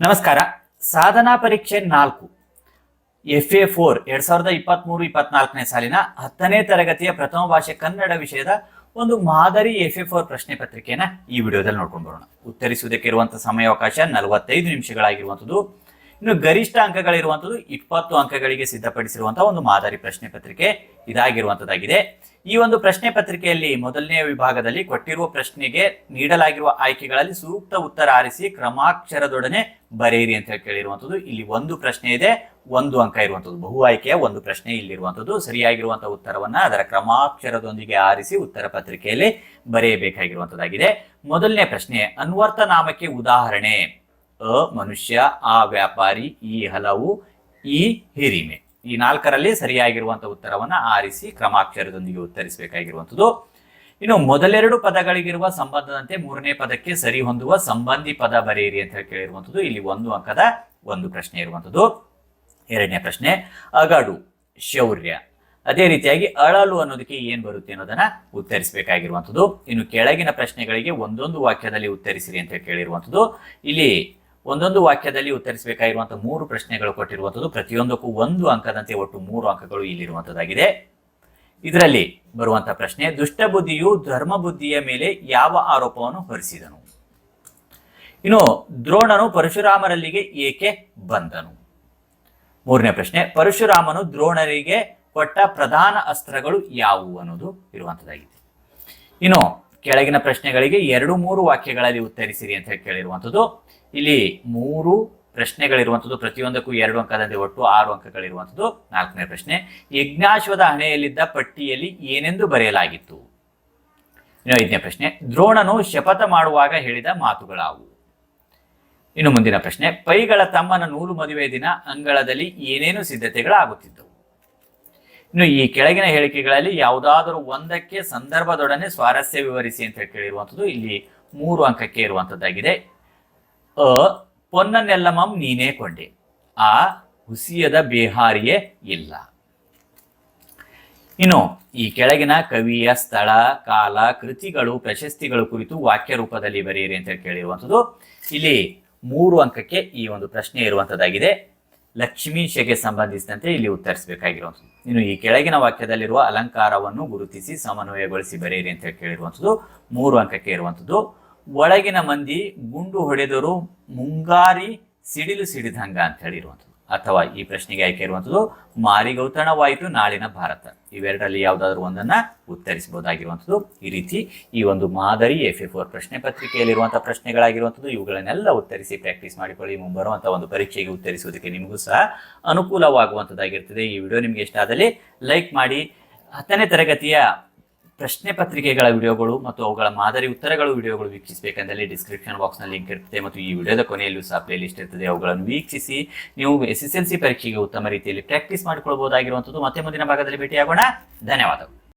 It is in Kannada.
ನಮಸ್ಕಾರ. ಸಾಧನಾ ಪರೀಕ್ಷೆ ನಾಲ್ಕು. ಎಫ್ ಎ ಫೋರ್ ಎರಡ್ ಸಾವಿರದ ಇಪ್ಪತ್ಮೂರು, ಇಪ್ಪತ್ನಾಲ್ಕನೇ ಸಾಲಿನ ಹತ್ತನೇ ತರಗತಿಯ ಪ್ರಥಮ ಭಾಷೆ ಕನ್ನಡ ವಿಷಯದ ಒಂದು ಮಾದರಿ ಎಫ್ ಎ ಫೋರ್ ಪ್ರಶ್ನೆ ಪತ್ರಿಕೆಯನ್ನ ಈ ವಿಡಿಯೋದಲ್ಲಿ ನೋಡ್ಕೊಂಡು ಬರೋಣ. ಉತ್ತರಿಸುವುದಕ್ಕೆ ಇರುವಂತಹ ಸಮಯಾವಕಾಶ ನಲವತ್ತೈದು ನಿಮಿಷಗಳಾಗಿರುವಂಥದ್ದು ಇನ್ನು ಗರಿಷ್ಠ ಅಂಕಗಳಿರುವಂಥದ್ದು ಇಪ್ಪತ್ತು ಅಂಕಗಳಿಗೆ ಸಿದ್ಧಪಡಿಸಿರುವಂತಹ ಒಂದು ಮಾದರಿ ಪ್ರಶ್ನೆ ಪತ್ರಿಕೆ ಇದಾಗಿರುವಂತದ್ದಾಗಿದೆ ಈ ಒಂದು ಪ್ರಶ್ನೆ ಪತ್ರಿಕೆಯಲ್ಲಿ ಮೊದಲನೆಯ ವಿಭಾಗದಲ್ಲಿ ಕೊಟ್ಟಿರುವ ಪ್ರಶ್ನೆಗೆ ನೀಡಲಾಗಿರುವ ಆಯ್ಕೆಗಳಲ್ಲಿ ಸೂಕ್ತ ಉತ್ತರ ಆರಿಸಿ ಕ್ರಮಾಕ್ಷರದೊಡನೆ ಬರೆಯಿರಿ ಅಂತ ಹೇಳಿ ಕೇಳಿರುವಂಥದ್ದು. ಇಲ್ಲಿ ಒಂದು ಪ್ರಶ್ನೆ ಇದೆ, ಒಂದು ಅಂಕ ಇರುವಂಥದ್ದು. ಬಹು ಆಯ್ಕೆಯ ಒಂದು ಪ್ರಶ್ನೆ ಇಲ್ಲಿರುವಂಥದ್ದು. ಸರಿಯಾಗಿರುವಂತಹ ಉತ್ತರವನ್ನ ಅದರ ಕ್ರಮಾಕ್ಷರದೊಂದಿಗೆ ಆರಿಸಿ ಉತ್ತರ ಪತ್ರಿಕೆಯಲ್ಲಿ ಬರೆಯಬೇಕಾಗಿರುವಂತದ್ದಾಗಿದೆ ಮೊದಲನೇ ಪ್ರಶ್ನೆ, ಅನ್ವರ್ಥ ನಾಮಕ್ಕೆ ಉದಾಹರಣೆ. ಅ ಮನುಷ್ಯ, ಆ ವ್ಯಾಪಾರಿ, ಈ ಹಲವು, ಈ ಹಿರಿಮೆ. ಈ ನಾಲ್ಕರಲ್ಲಿ ಸರಿಯಾಗಿರುವಂತಹ ಉತ್ತರವನ್ನ ಆರಿಸಿ ಕ್ರಮಾಕ್ಷರದೊಂದಿಗೆ ಉತ್ತರಿಸಬೇಕಾಗಿರುವಂಥದ್ದು. ಇನ್ನು ಮೊದಲೆರಡು ಪದಗಳಿಗಿರುವ ಸಂಬಂಧದಂತೆ ಮೂರನೇ ಪದಕ್ಕೆ ಸರಿ ಹೊಂದುವ ಸಂಬಂಧಿ ಪದ ಬರೆಯಿರಿ ಅಂತ ಹೇಳಿ ಕೇಳಿರುವಂಥದ್ದು. ಇಲ್ಲಿ ಒಂದು ಅಂಕದ ಒಂದು ಪ್ರಶ್ನೆ ಇರುವಂಥದ್ದು. ಎರಡನೇ ಪ್ರಶ್ನೆ, ಅಗಡು, ಶೌರ್ಯ. ಅದೇ ರೀತಿಯಾಗಿ ಅಳಲು ಅನ್ನೋದಕ್ಕೆ ಏನ್ ಬರುತ್ತೆ ಅನ್ನೋದನ್ನ ಉತ್ತರಿಸಬೇಕಾಗಿರುವಂಥದ್ದು. ಇನ್ನು ಕೆಳಗಿನ ಪ್ರಶ್ನೆಗಳಿಗೆ ಒಂದೊಂದು ವಾಕ್ಯದಲ್ಲಿ ಉತ್ತರಿಸಿರಿ ಅಂತ ಕೇಳಿರುವಂಥದ್ದು. ಇಲ್ಲಿ ಒಂದೊಂದು ವಾಕ್ಯದಲ್ಲಿ ಉತ್ತರಿಸಬೇಕಾಗಿರುವಂತಹ ಮೂರು ಪ್ರಶ್ನೆಗಳು ಕೊಟ್ಟಿರುವಂಥದ್ದು, ಪ್ರತಿಯೊಂದಕ್ಕೂ ಒಂದು ಅಂಕದಂತೆ ಒಟ್ಟು ಮೂರು ಅಂಕಗಳು ಇಲ್ಲಿರುವಂಥದ್ದಾಗಿದೆ. ಇದರಲ್ಲಿ ಬರುವಂತಹ ಪ್ರಶ್ನೆ, ದುಷ್ಟಬುದ್ಧಿಯು ಧರ್ಮ ಬುದ್ಧಿಯ ಮೇಲೆ ಯಾವ ಆರೋಪವನ್ನು ಹೊರಿಸಿದನು? ಇನ್ನು ದ್ರೋಣನು ಪರಶುರಾಮರಲ್ಲಿಗೆ ಏಕೆ ಬಂದನು? ಮೂರನೇ ಪ್ರಶ್ನೆ, ಪರಶುರಾಮನು ದ್ರೋಣರಿಗೆ ಕೊಟ್ಟ ಪ್ರಧಾನ ಅಸ್ತ್ರಗಳು ಯಾವುವು ಅನ್ನೋದು ಇರುವಂಥದ್ದಾಗಿದೆ. ಇನ್ನು ಕೆಳಗಿನ ಪ್ರಶ್ನೆಗಳಿಗೆ ಎರಡು ಮೂರು ವಾಕ್ಯಗಳಲ್ಲಿ ಉತ್ತರಿಸಿರಿ ಅಂತ ಹೇಳಿ ಕೇಳಿರುವಂಥದ್ದು. ಇಲ್ಲಿ ಮೂರು ಪ್ರಶ್ನೆಗಳಿರುವಂಥದ್ದು, ಪ್ರತಿಯೊಂದಕ್ಕೂ ಎರಡು ಅಂಕದಲ್ಲಿ ಒಟ್ಟು ಆರು ಅಂಕಗಳಿರುವಂಥದ್ದು. ನಾಲ್ಕನೇ ಪ್ರಶ್ನೆ, ಯಜ್ಞಾಶ್ವದ ಹಣೆಯಲ್ಲಿದ್ದ ಪಟ್ಟಿಯಲ್ಲಿ ಏನೆಂದು ಬರೆಯಲಾಗಿತ್ತು? ಇನ್ನು ಐದನೇ ಪ್ರಶ್ನೆ, ದ್ರೋಣನು ಶಪಥ ಮಾಡುವಾಗ ಹೇಳಿದ ಮಾತುಗಳಾವು? ಇನ್ನು ಮುಂದಿನ ಪ್ರಶ್ನೆ, ಪೈಗಳ ತಮ್ಮನ ನೂಲು ಮದುವೆ ದಿನ ಅಂಗಳದಲ್ಲಿ ಏನೇನು ಸಿದ್ಧತೆಗಳಾಗುತ್ತಿದ್ದವು? ಇನ್ನು ಈ ಕೆಳಗಿನ ಹೇಳಿಕೆಗಳಲ್ಲಿ ಯಾವುದಾದರೂ ಒಂದಕ್ಕೆ ಸಂದರ್ಭದೊಡನೆ ಸ್ವಾರಸ್ಯ ವಿವರಿಸಿ ಅಂತ ಹೇಳಿ ಕೇಳಿರುವಂಥದ್ದು ಇಲ್ಲಿ ಮೂರು ಅಂಕಕ್ಕೆ ಇರುವಂತದ್ದಾಗಿದೆ ಅ, ಪೊನ್ನನೆಲ್ಲಮಂ ನೀನೇ ಕೊಂಡೆ. ಆ, ಹುಸಿಯದ ಬೇಹಾರಿಯೇ ಇಲ್ಲ. ಇನ್ನು ಈ ಕೆಳಗಿನ ಕವಿಯ ಸ್ಥಳ, ಕಾಲ, ಕೃತಿಗಳು, ಪ್ರಶಸ್ತಿಗಳು ಕುರಿತು ವಾಕ್ಯ ರೂಪದಲ್ಲಿ ಬರೆಯಿರಿ ಅಂತ ಕೇಳಿರುವಂಥದ್ದು. ಇಲ್ಲಿ ಮೂರು ಅಂಕಕ್ಕೆ ಈ ಒಂದು ಪ್ರಶ್ನೆ ಇರುವಂತದ್ದಾಗಿದೆ ಲಕ್ಷ್ಮೀಶಗೆ ಸಂಬಂಧಿಸಿದಂತೆ ಇಲ್ಲಿ ಉತ್ತರಿಸಬೇಕಾಗಿರುವಂಥದ್ದು. ಇನ್ನು ಈ ಕೆಳಗಿನ ವಾಕ್ಯದಲ್ಲಿರುವ ಅಲಂಕಾರವನ್ನು ಗುರುತಿಸಿ ಸಮನ್ವಯಗೊಳಿಸಿ ಬರೆಯಿರಿ ಅಂತ ಕೇಳಿರುವಂಥದ್ದು. ಮೂರು ಅಂಕಕ್ಕೆ ಇರುವಂಥದ್ದು. ಒಳಗಿನ ಮಂದಿ ಗುಂಡು ಹೊಡೆದರು ಮುಂಗಾರಿ ಸಿಡಿಲು ಸಿಡಿದಂಗ ಅಂತ ಹೇಳಿರುವಂಥದ್ದು. ಅಥವಾ ಈ ಪ್ರಶ್ನೆಗೆ ಆಯ್ಕೆ ಇರುವಂಥದ್ದು ಮಾರಿಗೌತಣವಾಯಿತು ನಾಳಿನ ಭಾರತ. ಇವೆರಡರಲ್ಲಿ ಯಾವುದಾದ್ರೂ ಒಂದನ್ನ ಉತ್ತರಿಸಬಹುದಾಗಿರುವಂಥದ್ದು ಈ ರೀತಿ ಈ ಒಂದು ಮಾದರಿ ಎಫ್ ಎಫ್ ಫೋರ್ ಪ್ರಶ್ನೆ ಪತ್ರಿಕೆಯಲ್ಲಿರುವಂಥ ಪ್ರಶ್ನೆಗಳಾಗಿರುವಂಥದ್ದು ಇವುಗಳನ್ನೆಲ್ಲ ಉತ್ತರಿಸಿ ಪ್ರಾಕ್ಟೀಸ್ ಮಾಡಿಕೊಳ್ಳಿ. ಮುಂಬರುವಂಥ ಒಂದು ಪರೀಕ್ಷೆಗೆ ಉತ್ತರಿಸುವುದಕ್ಕೆ ನಿಮಗೂ ಸಹ ಅನುಕೂಲವಾಗುವಂಥದ್ದಾಗಿರ್ತದೆ ಈ ವಿಡಿಯೋ ನಿಮಗೆ ಇಷ್ಟ ಆದಲ್ಲಿ ಲೈಕ್ ಮಾಡಿ. ಹತ್ತನೇ ತರಗತಿಯ ಪ್ರಶ್ನೆ ಪತ್ರಿಕೆಗಳ ವಿಡಿಯೋಗಳು ಮತ್ತು ಅವುಗಳ ಮಾದರಿ ಉತ್ತರಗಳು ವಿಡಿಯೋಗಳು ವೀಕ್ಷಿಸಬೇಕೆಂದಲ್ಲಿ ಡಿಸ್ಕ್ರಿಪ್ಷನ್ ಬಾಕ್ಸ್ನಲ್ಲಿ ಲಿಂಕ್ ಇರ್ತದೆ ಮತ್ತು ಈ ವಿಡಿಯೋದ ಕೊನೆಯಲ್ಲೂ ಸಹ ಪ್ಲೇ ಲಿಸ್ಟ್ ಇರ್ತದೆ. ಅವುಗಳನ್ನು ವೀಕ್ಷಿಸಿ ನೀವು ಎಸ್ ಎಸ್ ಎಲ್ ಸಿ ಪರೀಕ್ಷೆಗೆ ಉತ್ತಮ ರೀತಿಯಲ್ಲಿ ಪ್ರಾಕ್ಟೀಸ್ ಮಾಡಿಕೊಳ್ಬಹುದಾಗಿರುವಂಥದ್ದು. ಮತ್ತೆ ಮುಂದಿನ ಭಾಗದಲ್ಲಿ ಭೇಟಿಯಾಗೋಣ. ಧನ್ಯವಾದಗಳು.